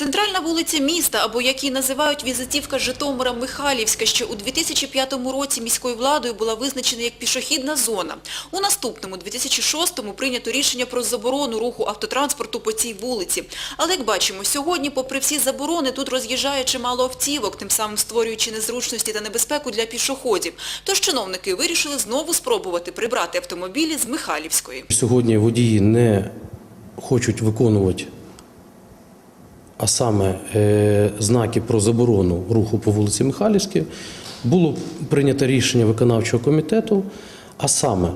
Центральна вулиця міста, або як її називають візитівка Житомира Михайлівська, що у 2005 році міською владою була визначена як пішохідна зона. У наступному, 2006-му, прийнято рішення про заборону руху автотранспорту по цій вулиці. Але, як бачимо, сьогодні, попри всі заборони, тут роз'їжджає чимало автівок, тим самим створюючи незручності та небезпеку для пішоходів. Тож чиновники вирішили знову спробувати прибрати автомобілі з Михайлівської. Сьогодні водії не хочуть виконувати, а саме е, знаки про заборону руху по вулиці Михайлівській. Було прийнято рішення виконавчого комітету, а саме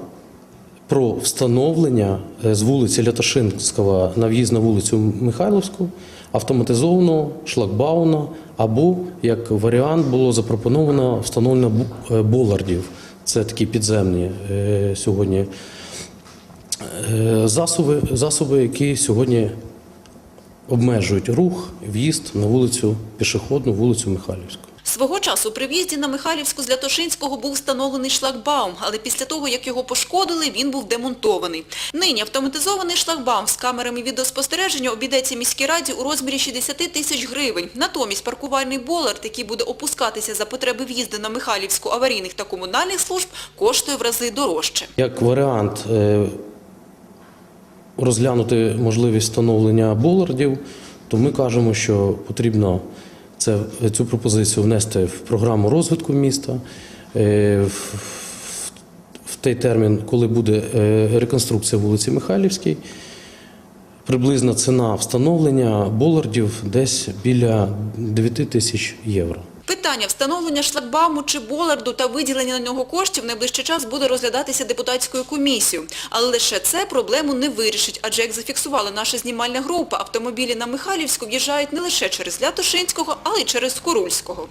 про встановлення е, з вулиці Лятошинського на в'їзд на вулицю Михайлівську автоматизованого шлагбауна або, як варіант, було запропоновано встановлення е, болардів. Це такі підземні сьогодні засоби, засоби, які сьогодні обмежують рух, в'їзд на вулицю пішохідну, вулицю Михайлівську. Свого часу при в'їзді на Михайлівську з Лятошинського був встановлений шлагбаум, але після того, як його пошкодили, він був демонтований. Нині автоматизований шлагбаум з камерами відеоспостереження обійдеться міській раді у розмірі 60 тисяч гривень. Натомість паркувальний болард, який буде опускатися за потреби в'їзду на Михайлівську аварійних та комунальних служб, коштує в рази дорожче. Як варіант е, розглянути можливість встановлення болардів, то ми кажемо, що потрібно це, цю пропозицію внести в програму розвитку міста. е, в- той термін, коли буде е, реконструкція вулиці Михайлівській, приблизна ціна встановлення болардів десь біля 9 тисяч євро. Питання встановлення шлагбауму чи боларду та виділення на нього коштів в найближчий час буде розглядатися депутатською комісією. Але лише це проблему не вирішить, адже, як зафіксувала наша знімальна група, автомобілі на Михайлівську в'їжджають не лише через Лятошинського, але й через Скорульського.